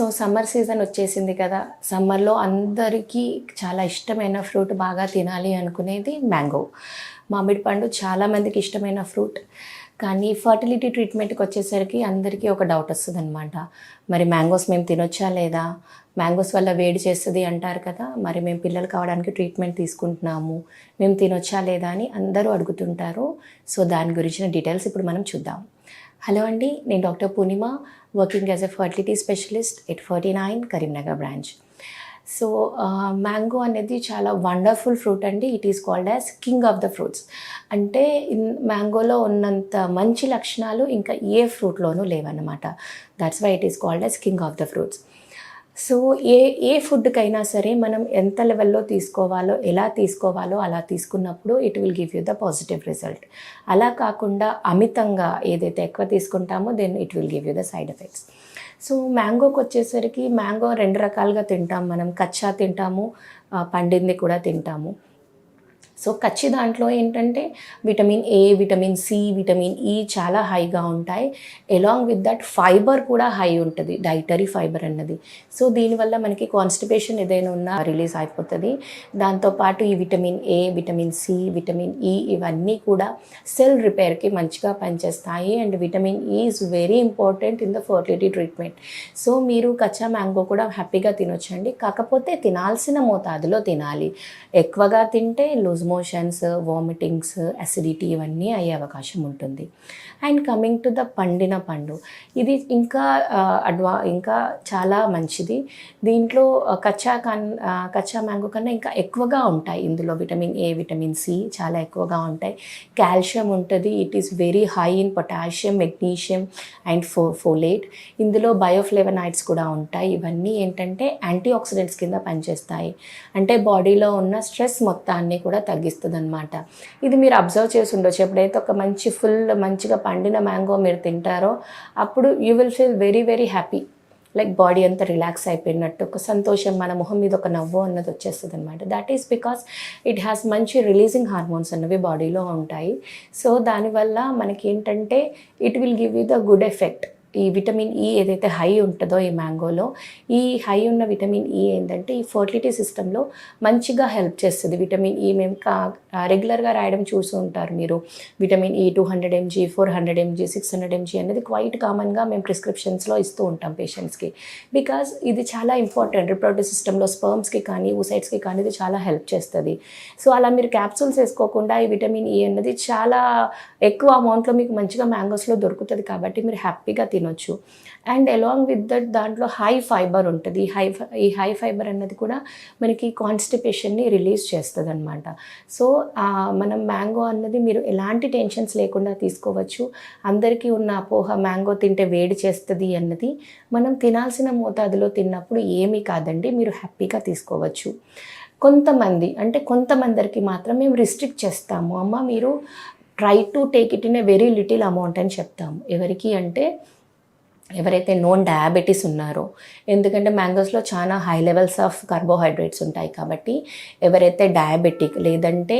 So summer season వచ్చేసింది కదా. సమ్మర్లో అందరికీ చాలా ఇష్టమైన ఫ్రూట్ బాగా తినాలి అనుకునేది మ్యాంగో. మామిడి పండు చాలామందికి ఇష్టమైన ఫ్రూట్. కానీ ఫర్టిలిటీ ట్రీట్మెంట్కి వచ్చేసరికి అందరికీ ఒక డౌట్ వస్తుంది అనమాట మరి మ్యాంగోస్ మేము తినొచ్చా లేదా? మ్యాంగోస్ వల్ల వేడి చేస్తుంది అంటారు కదా. మరి మేము పిల్లలు కావడానికి ట్రీట్మెంట్ తీసుకుంటున్నాము. మేము తినొచ్చా లేదా అని అందరూ అడుగుతుంటారు. సో దాని గురించిన డీటెయిల్స్ ఇప్పుడు మనం చూద్దాం. హలో అండి నేను doctor Purnima working as a fertility specialist at forty nine Karimnagar branch. So mango అనేది చాలా వండర్ఫుల్ ఫ్రూట్ అండి. It is called as king of the fruits అంటే మ్యాంగోలో ఉన్నంత మంచి లక్షణాలు ఇంకా ఏ ఫ్రూట్లోనూ లేవన్నమాట. That's why it is called as king of the fruits so ఏ ఏ ఫుడ్కైనా సరే మనం ఎంత లెవెల్లో తీసుకోవాలో ఎలా తీసుకోవాలో అలా తీసుకున్నప్పుడు it will give you the positive result. అలా కాకుండా అమితంగా ఏదైతే ఎక్కువ తీసుకుంటామో then it will give you the side effects. So మ్యాంగోకి వచ్చేసరికి మ్యాంగో రెండు రకాలుగా తింటాం మనం. కచ్చా తింటాము పండింది కూడా తింటాము. సో కచ్చి దాంట్లో ఏంటంటే vitamin A vitamin C vitamin E చాలా హైగా ఉంటాయి. ఎలాంగ్ విత్ దట్ ఫైబర్ కూడా హై ఉంటుంది డైటరీ ఫైబర్ అన్నది. సో దీనివల్ల మనకి కాన్స్టిపేషన్ ఏదైనా ఉన్నా రిలీజ్ అయిపోతుంది. దాంతోపాటు ఈ vitamin A vitamin C vitamin E ఇవన్నీ కూడా సెల్ రిపేర్కి మంచిగా పనిచేస్తాయి. And vitamin E is very important in the fertility treatment so మీరు కచ్చా మ్యాంగో కూడా హ్యాపీగా తినొచ్చండి. కాకపోతే తినాల్సిన మోతాదులో తినాలి. ఎక్కువగా తింటే లూజ్ మోషన్స్ వామిటింగ్స్ అసిడిటీ ఇవన్నీ అయ్యే అవకాశం ఉంటుంది. అండ్ కమింగ్ టు ద పండిన పండు ఇది ఇంకా అడ్వా ఇంకా చాలా మంచిది. దీంట్లో కచ్చా కన్ కచ్చా మ్యాంగో కన్నా ఇంకా ఎక్కువగా ఉంటాయి ఇందులో విటమిన్ ఏ విటమిన్ సి చాలా ఎక్కువగా ఉంటాయి. కాల్షియం ఉంటుంది it is very high in potassium magnesium and fo folate ఇందులో బయోఫ్లేవనాయిడ్స్ కూడా ఉంటాయి. ఇవన్నీ ఏంటంటే యాంటీ ఆక్సిడెంట్స్ కింద పనిచేస్తాయి. అంటే బాడీలో ఉన్న స్ట్రెస్ మొత్తాన్ని కూడా తగ్గిస్తుంది అనమాట ఇది మీరు అబ్జర్వ్ చేసి ఉండొచ్చు. ఎప్పుడైతే ఒక మంచి ఫుల్ మంచిగా పండిన మ్యాంగో మీరు తింటారో అప్పుడు you will feel very very happy like body అంతా రిలాక్స్ అయిపోయినట్టు ఒక సంతోషం మన మొహం మీద ఒక నవ్వు అన్నది వచ్చేస్తుంది అనమాట that is because it has మంచి రిలీజింగ్ హార్మోన్స్ అన్నవి బాడీలో ఉంటాయి. సో దానివల్ల మనకి ఏంటంటే it will give you the good effect ఈ విటమిన్ ఈ ఏదైతే హై ఉంటుందో ఈ మ్యాంగోలో ఈ హై ఉన్న విటమిన్ ఈ ఏంటంటే ఈ ఫర్టిలిటీ సిస్టంలో మంచిగా హెల్ప్ చేస్తుంది. విటమిన్ ఈ మేము కా రెగ్యులర్గా రాయడం చూసి ఉంటారు మీరు. Vitamin E two hundred mg four hundred mg six hundred mg quite quiet కామన్గా మేము ప్రిస్క్రిప్షన్స్లో ఇస్తూ ఉంటాం పేషెంట్స్కి బికాజ్ ఇది చాలా ఇంపార్టెంట్ రిప్రొడక్టివ్ సిస్టంలో స్పర్మ్స్కి కానీ ఊసైడ్స్కి కానీ ఇది చాలా హెల్ప్ చేస్తుంది. సో అలా మీరు క్యాప్సూల్స్ వేసుకోకుండా ఈ విటమిన్ ఈ అన్నది చాలా ఎక్కువ అమౌంట్లో మీకు మంచిగా మ్యాంగోస్లో దొరుకుతుంది కాబట్టి మీరు హ్యాపీగా తినొచ్చు. అండ్ అలాంగ్ విత్ దట్ దాంట్లో హై ఫైబర్ ఉంటుంది. ఈ హై ఈ హై ఫైబర్ అన్నది కూడా మనకి కాన్స్టిపేషన్ని రిలీజ్ చేస్తుంది అనమాట సో మనం మ్యాంగో అన్నది మీరు ఎలాంటి టెన్షన్స్ లేకుండా తీసుకోవచ్చు. అందరికీ ఉన్న అపోహ మ్యాంగో తింటే వేడి చేస్తుంది అన్నది మనం తినాల్సిన మోతాదులో తిన్నప్పుడు ఏమీ కాదండి మీరు హ్యాపీగా తీసుకోవచ్చు. కొంతమంది అంటే కొంతమందరికి మాత్రం మేము రిస్ట్రిక్ట్ చేస్తాము. అమ్మ మీరు try to take it in a very little amount అని చెప్తాము. ఎవరికి అంటే ఎవరైతే నోన్ డయాబెటీస్ ఉన్నారో ఎందుకంటే మ్యాంగోస్లో చాలా హై లెవెల్స్ ఆఫ్ కార్బోహైడ్రేట్స్ ఉంటాయి కాబట్టి ఎవరైతే డయాబెటిక్ లేదంటే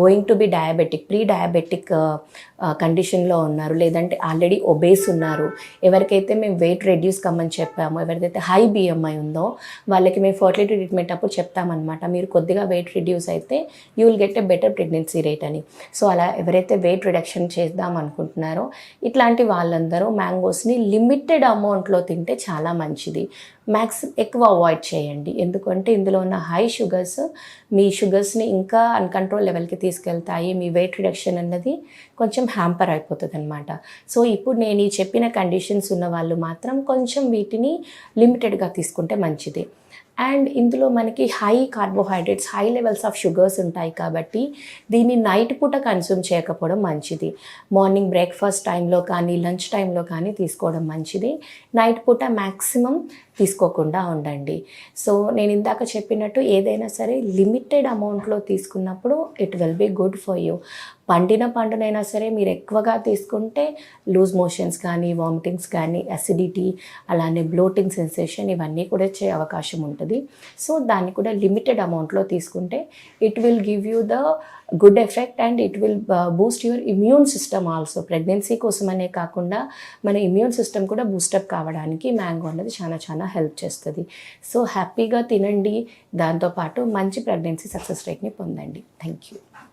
going to be diabetic pre diabetic కండిషన్లో ఉన్నారు లేదంటే ఆల్రెడీ ఒబేస్ ఉన్నారు ఎవరికైతే మేము వెయిట్ రెడ్యూస్ కమ్మని చెప్పామో ఎవరికైతే హై బిఎంఐ ఉందో వాళ్ళకి మేము ఫర్టిలిటీ ట్రీట్మెంట్ అప్పుడు చెప్తామన్నమాట. మీరు కొద్దిగా వెయిట్ రిడ్యూస్ అయితే you will get a better pregnancy rate అని. సో అలా ఎవరైతే వెయిట్ రిడక్షన్ చేద్దాం అనుకుంటున్నారో ఇట్లాంటి వాళ్ళందరూ మ్యాంగోస్ని లిమిట్ లిమిటెడ్ అమౌంట్లో తింటే చాలా మంచిది. మ్యాక్స్ ఎక్కువ అవాయిడ్ చేయండి. ఎందుకంటే ఇందులో ఉన్న హై షుగర్స్ మీ షుగర్స్ని ఇంకా అన్కంట్రోల్ లెవెల్కి తీసుకెళ్తాయి. మీ వెయిట్ రిడక్షన్ అన్నది కొంచెం హ్యాంపర్ అయిపోతుంది అనమాట సో ఇప్పుడు నేను ఈ చెప్పిన కండిషన్స్ ఉన్న వాళ్ళు మాత్రం కొంచెం వీటిని లిమిటెడ్గా తీసుకుంటే మంచిది. అండ్ ఇందులో మనకి high carbohydrates high levels of sugars ఉంటాయి కాబట్టి దీన్ని నైట్ పూట కన్స్యూమ్ చేయకపోవడం మంచిది. మార్నింగ్ బ్రేక్ఫాస్ట్ టైంలో కానీ లంచ్ టైంలో కానీ తీసుకోవడం మంచిది. నైట్ పూట మ్యాక్సిమం తీసుకోకుండా ఉండండి. సో నేను ఇందాక చెప్పినట్టు ఏదైనా సరే లిమిటెడ్ అమౌంట్లో తీసుకున్నప్పుడు it will be good for you. పండిన పండునైనా సరే మీరు ఎక్కువగా తీసుకుంటే లూజ్ మోషన్స్ కానీ వామిటింగ్స్ కానీ అసిడిటీ అలానే బ్లోటింగ్ సెన్సేషన్ ఇవన్నీ కూడా వచ్చే అవకాశం ఉంటుంది. సో దాన్ని కూడా లిమిటెడ్ అమౌంట్లో తీసుకుంటే it will give you the good effect and it will boost your immune system also. Pregnancy కోసమనే కాకుండా మన ఇమ్యూన్ సిస్టమ్ కూడా బూస్టప్ కావడానికి మ్యాంగో అనేది చాలా చాలా హెల్ప్ చేస్తుంది. సో హ్యాపీగా తినండి. దాంతోపాటు మంచి ప్రెగ్నెన్సీ సక్సెస్ రేట్ని పొందండి. Thank you